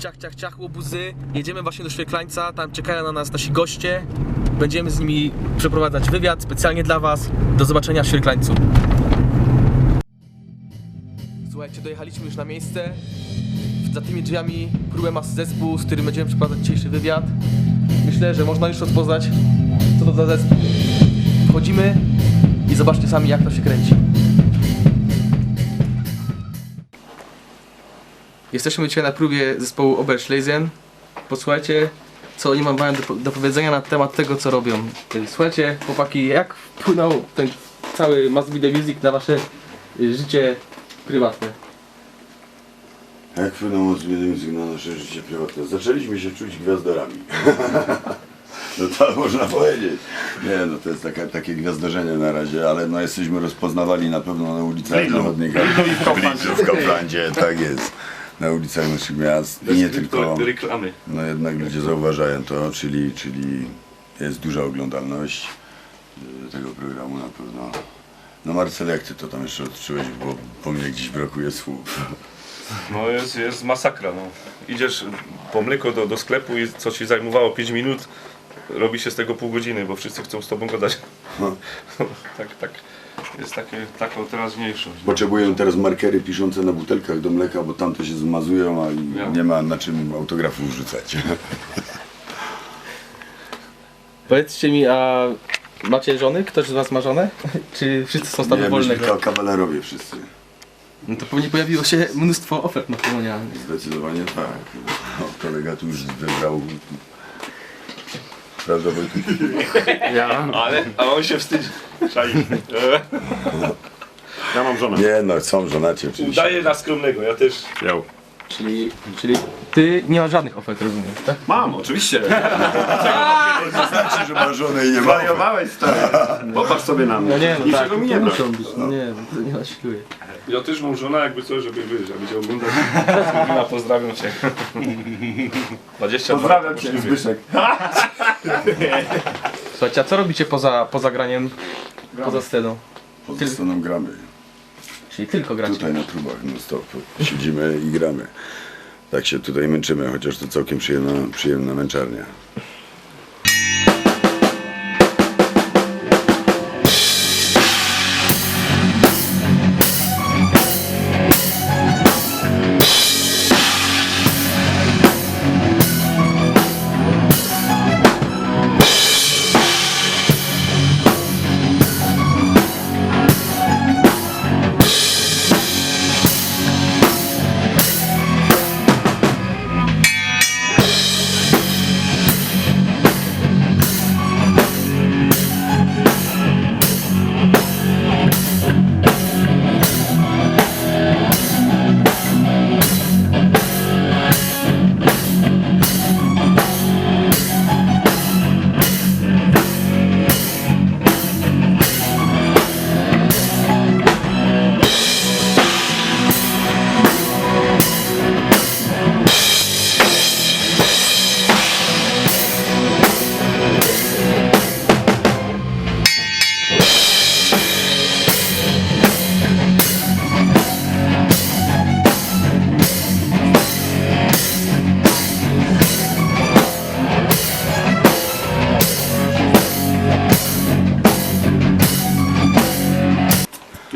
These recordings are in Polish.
ciach, ciach, ciach, łobuzy. Jedziemy właśnie do Świeklańca, tam czekają na nas nasi goście. Będziemy z nimi przeprowadzać wywiad specjalnie dla Was. Do zobaczenia w Świeklańcu. Słuchajcie, dojechaliśmy już na miejsce. Za tymi drzwiami próbę ma zespół, z którym będziemy przeprowadzać dzisiejszy wywiad. Myślę, że można już rozpoznać, co to za zespół. Wchodzimy i zobaczcie sami, jak to się kręci. Jesteśmy dzisiaj na próbie zespołu Oberschlesien. Posłuchajcie, co oni mają do, do powiedzenia na temat tego, co robią. Słuchajcie, chłopaki, jak wpłynął ten cały Must Be The Music na wasze y, życie prywatne? Jak wpłynął mocno muzyk na nasze życie prywatne? Zaczęliśmy się czuć gwiazdorami. No to można powiedzieć. Nie no, to jest taka, takie gwiazdorzenie na razie, ale no jesteśmy rozpoznawali na pewno na ulicach. Lidlu i w. Lidlu w Kauflandzie, tak jest. Na ulicach naszych miast i nie tylko. reklamy. No jednak ludzie zauważają to, czyli, czyli jest duża oglądalność y, tego programu na pewno. No Marcel, jak ty to tam jeszcze odczułeś, bo po mnie gdzieś brakuje słów. No jest, jest masakra. No. Idziesz po mleko do, do sklepu i co ci zajmowało 5 minut, robi się z tego pół godziny, bo wszyscy chcą z tobą gadać. No. tak, tak. Jest takie, taka teraźniejszość. Potrzebują teraz markery piszące na butelkach do mleka, bo tamte się zmazują, a i Ja. nie ma na czym autografów rzucać. Powiedzcie mi, a macie żony? Ktoś z was ma żonę? Czy wszyscy są stanu Nie, wolnego? ka- kawalerowie wszyscy. No to pewnie pojawiło się mnóstwo ofert matrimonialnych. Zdecydowanie tak. O, kolega tu już wybrał. Prawda Wojtek? Ale, a on się wstydzi. Czai. E, Ja mam żonę. Nie no, są żonacie oczywiście. Udaje na skromnego, ja też. Ją. Czyli, czyli ty nie masz żadnych ofert, rozumiem, tak? Mam, oczywiście. To znaczy, że ma żonę i nie ma. Wariowałeś stary. Popatrz sobie na mnie. No nie, no Niczego tak, mi to nie brak. muszą być, no nie, to nie nasiluję. Ja też mam żonę, jakby coś, żeby wiesz, żeby cię oglądać. Pozdrawiam cię. 22 Pozdrawiam po cię. Zbyszek. Słuchajcie, a co robicie poza, poza graniem, poza sceną? Poza sceną gramy. Czyli tylko gracie. Tutaj na trubach non stop. Siedzimy i gramy. Tak się tutaj męczymy, chociaż to całkiem przyjemna, przyjemna męczarnia.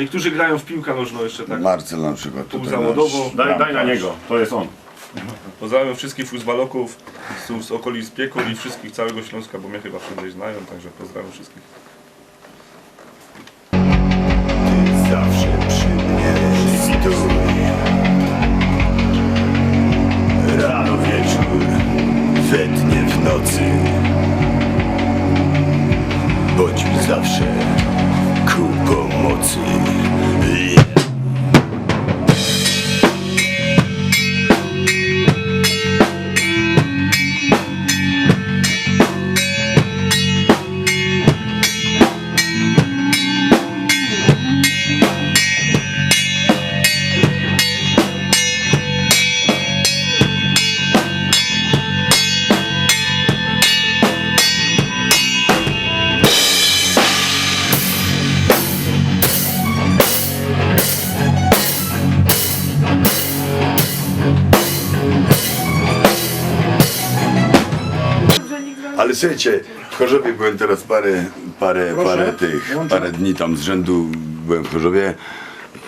Niektórzy grają w piłkę nożną jeszcze tak. Marcel na przykład. tutaj Półzawodowo. nasz Daj, daj na bramkarz. niego, to jest on. Pozdrawiam wszystkich futbaloków z, z okolic Piekul i wszystkich całego Śląska, bo mnie chyba wszędzie znają, także pozdrawiam wszystkich. Zawsze Ale słuchajcie, w Chorzowie byłem teraz parę, parę, parę tych, parę dni tam z rzędu byłem w Chorzowie.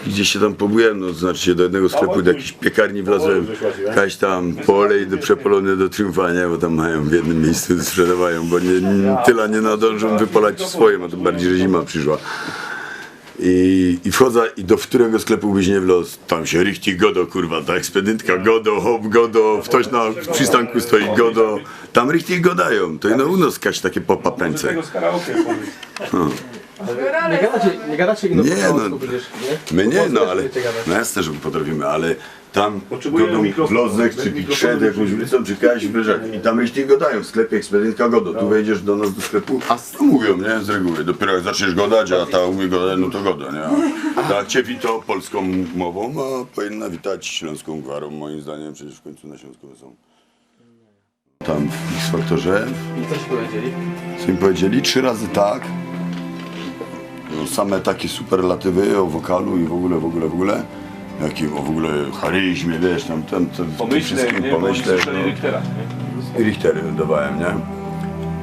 Gdzieś się tam pobyłem, no znaczy się do jednego sklepu, do jakiejś piekarni wlazłem, kaś tam polej do przepolony do triumfa, nie, bo tam mają w jednym miejscu sprzedawają, bo nie, nie, tyle nie nadążą wypolać swoje, bo to bardziej, że zima przyszła. I, I wchodzę i do którego sklepu byś nie wlazł, tam się richtig godo, kurwa, ta ekspedytka godo, hop godo, ktoś na przystanku stoi godo, tam richtig godają, to i no u nas kaś takie popapęce. Tego z karaoke powiedz. Nie gadacie, nie gadacie ino Nie, no. My nie, no ale, no jasne, że potrafimy, ale tam godą. Blozek, czy Pikrze, jakąś ulicą, czy Kaś, Wyżak i tam richtig godają w sklepie ekspedytka godo, tu wejdziesz do nas do sklepu, a to mówią, nie, z reguły, dopiero jak zaczniesz godać, a ta umie godać, no to goda, nie, tak cię wito polską mową, a powinna witać śląską gwarą, moim zdaniem, przecież w końcu na Śląsku są. Tam w X-Faktorze I co ci powiedzieli? co mi powiedzieli? Trzy razy tak. No, same takie superlatywy o wokalu i w ogóle, w ogóle, w ogóle. Jakim o w ogóle charyzmie, wiesz, tam, tam, tam Pomyślę, wszystkim nie? No. Richtera, nie? I Richtery dawałem, nie?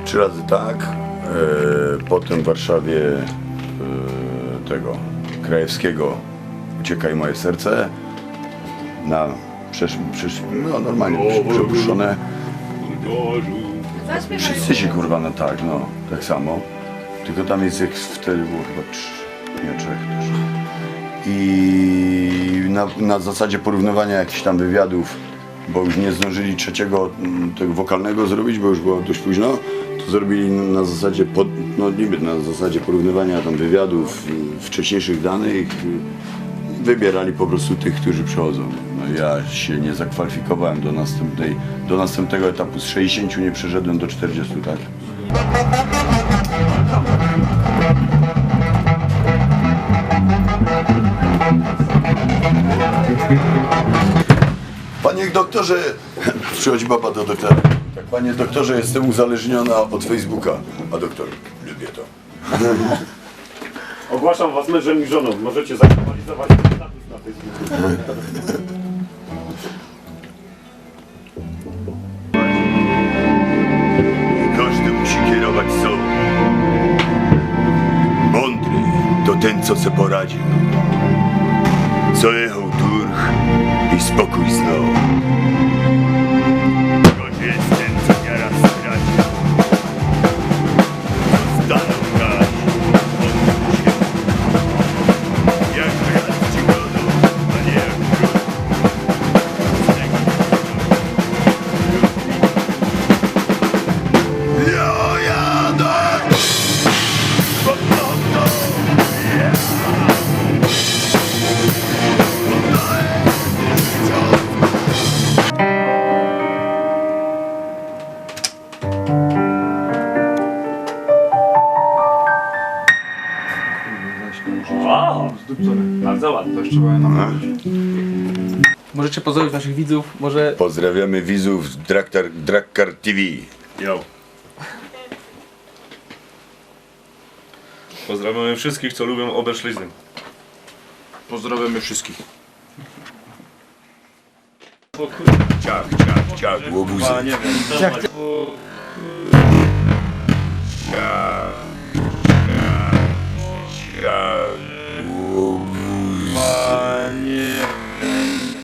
Trzy razy tak. E, potem w Warszawie e, tego Krajewskiego Uciekaj moje serce. Na przesz, przesz, no, normalnie prze- przepuszczone. Wszyscy się kurwa, no tak, no, tak samo. Tylko tam jest jak wtedy było chyba trz, nie trzech też. I na, na zasadzie porównywania jakichś tam wywiadów, bo już nie zdążyli trzeciego mm, tego wokalnego zrobić, bo już było dość późno, to zrobili na zasadzie, pod, no niby na zasadzie porównywania tam wywiadów, wcześniejszych danych. Wybierali po prostu tych, którzy przychodzą. No ja się nie zakwalifikowałem do następnej, do następnego etapu. Z 60 nie przeszedłem do 40, tak? Panie doktorze, przychodzi baba do doktora. Tak, panie doktorze, jestem uzależniona od Facebooka. A doktor, lubię to. Ogłaszam was mężem i żoną. Możecie zaktualizować status na Facebooku. Każdy musi kierować sobą. Mądry to ten, co se poradził. Co jechał i spokój znał. O! Bardzo ładnie. Możecie pozdrowić naszych widzów, może Pozdrawiamy widzów z Draktar, Drakkar TV. Yo. Pozdrawiamy wszystkich, co lubią Oberschlizny. Pozdrawiamy wszystkich. Ciach, ciach, ciach, łobuzy. A nie wiem. Jak Ciach, ciach, ciach.